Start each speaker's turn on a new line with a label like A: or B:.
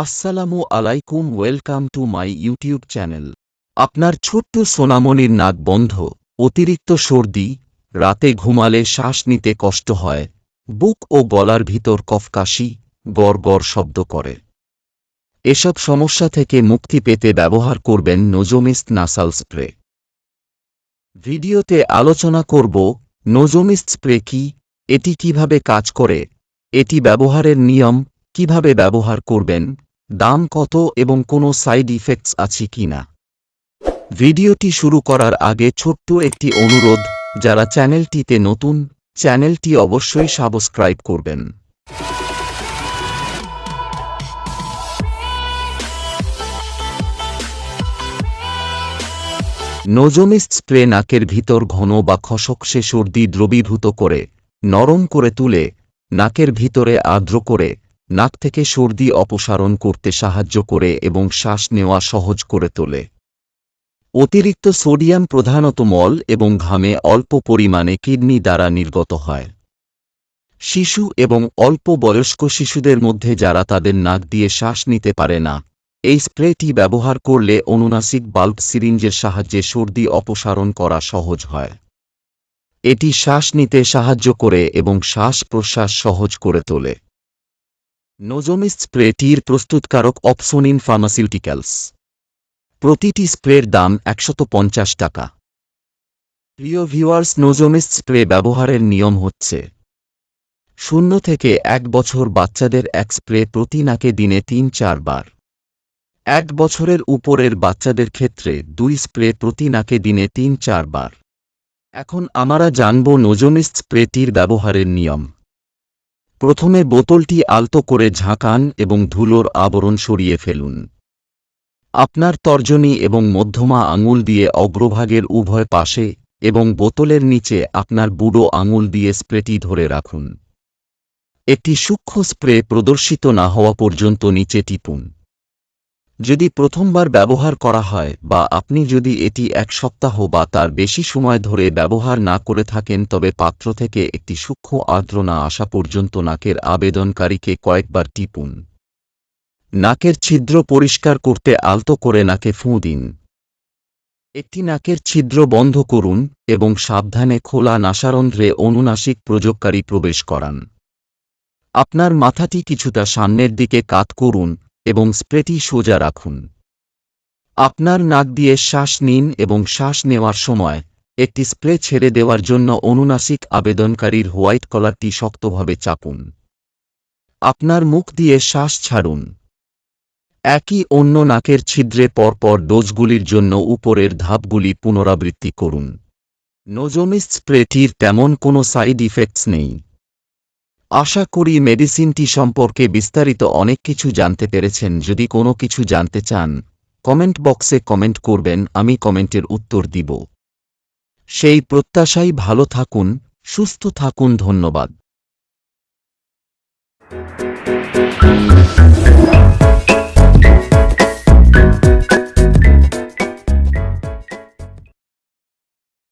A: আসসালামু আলাইকুম, welcome to my YouTube channel. আপনার ছোট্ট সোনামনির নাক বন্ধ, অতিরিক্ত সর্দি, রাতে ঘুমালে শ্বাস নিতে কষ্ট হয়, বুক ও গলার ভিতর কফকাশি, গড় গড় শব্দ করে। এসব সমস্যা থেকে মুক্তি পেতে ব্যবহার করবেন নোজোমিস্ট নাসাল স্প্রে। ভিডিওতে আলোচনা করব, নোজোমিস্ট স্প্রে কি, এটি কীভাবে কাজ করে, এটি ব্যবহারের নিয়ম কীভাবে ব্যবহার করবেন, দাম কত এবং কোনো সাইড ইফেক্টস আছে কি না ভিডিওটি শুরু করার আগে ছোট্ট একটি অনুরোধ, যারা চ্যানেলটিতে নতুন, চ্যানেলটি অবশ্যই সাবস্ক্রাইব করবেন। নোজোমিস্ট স্প্রে নাকের ভিতর ঘন বা খসকসে সর্দি দ্রবীভূত করে, নরম করে তুলে, নাকের ভিতরে আর্দ্র করে নাক থেকে সর্দি অপসারণ করতে সাহায্য করে এবং শ্বাস নেওয়া সহজ করে তোলে। অতিরিক্ত সোডিয়াম প্রধানত মল এবং ঘামে অল্প পরিমাণে কিডনি দ্বারা নির্গত হয়। শিশু এবং অল্প বয়স্ক শিশুদের মধ্যে যারা তাদের নাক দিয়ে শ্বাস নিতে পারে না, এই স্প্রেটি ব্যবহার করলে অনুনাসিক বাল্ব সিরিঞ্জের সাহায্যে সর্দি অপসারণ করা সহজ হয়। এটি শ্বাস নিতে সাহায্য করে এবং শ্বাস প্রশ্বাস সহজ করে তোলে। নোজোমিস স্প্রেটির প্রস্তুতকারক অপসোনিন ফার্মাসিউটিক্যালস। প্রতিটি স্প্রের দাম একশত পঞ্চাশ টাকা। প্রিয় ভিউয়ার্স নোজোমিস স্প্রে ব্যবহারের নিয়ম হচ্ছে শূন্য থেকে এক বছর বাচ্চাদের এক স্প্রে প্রতি নাকে দিনে তিন চারবার এক বছরের উপরের বাচ্চাদের ক্ষেত্রে দুই স্প্রে প্রতি নাকে দিনে তিন চারবার এখন আমরা জানব নোজোমিস্ট স্প্রেটির ব্যবহারের নিয়ম। প্রথমে বোতলটি আলতো করে ঝাঁকান এবং ধুলোর আবরণ সরিয়ে ফেলুন। আপনার তর্জনী এবং মধ্যমা আঙুল দিয়ে অগ্রভাগের উভয় পাশে এবং বোতলের নিচে আপনার বুড়ো আঙুল দিয়ে স্প্রেটি ধরে রাখুন। একটি সূক্ষ্ম স্প্রে প্রদর্শিত না হওয়া পর্যন্ত নিচে টিপুন। যদি প্রথমবার ব্যবহার করা হয় বা আপনি যদি এটি এক সপ্তাহ বা তার বেশি সময় ধরে ব্যবহার না করে থাকেন তবে পাত্র থেকে একটি সূক্ষ্ম আর্দ্র না আসা পর্যন্ত নাকের আবেদনকারীকে কয়েকবার টিপুন। নাকের ছিদ্র পরিষ্কার করতে আলতো করে নাকে ফুঁ দিন। একটি নাকের ছিদ্র বন্ধ করুন এবং সাবধানে খোলা নাসারন্ধ্রে অনুনাসিক প্রযোগকারী প্রবেশ করান। আপনার মাথাটি কিছুটা সামনের দিকে কাত করুন এবং স্প্রেটি সোজা রাখুন। আপনার নাক দিয়ে শ্বাস নিন এবং শ্বাস নেওয়ার সময় একটি স্প্রে ছেড়ে দেওয়ার জন্য অনুনাসিক আবেদনকারীর হোয়াইট কলারটি শক্তভাবে চাপুন। আপনার মুখ দিয়ে শ্বাস ছাড়ুন। একই অন্য নাকের ছিদ্রে পরপর ডোজগুলির জন্য উপরের ধাপগুলি পুনরাবৃত্তি করুন। নোজোমিস স্প্রেটির তেমন কোনো সাইড ইফেক্টস নেই। আশা করি মেডিসিনটি সম্পর্কে বিস্তারিত অনেক কিছু জানতে পেরেছেন। যদি কোনো কিছু জানতে চান, কমেন্ট বক্সে কমেন্ট করবেন, আমি কমেন্টের উত্তর দিব। সেই প্রত্যাশাই ভালো থাকুন, সুস্থ থাকুন, ধন্যবাদ।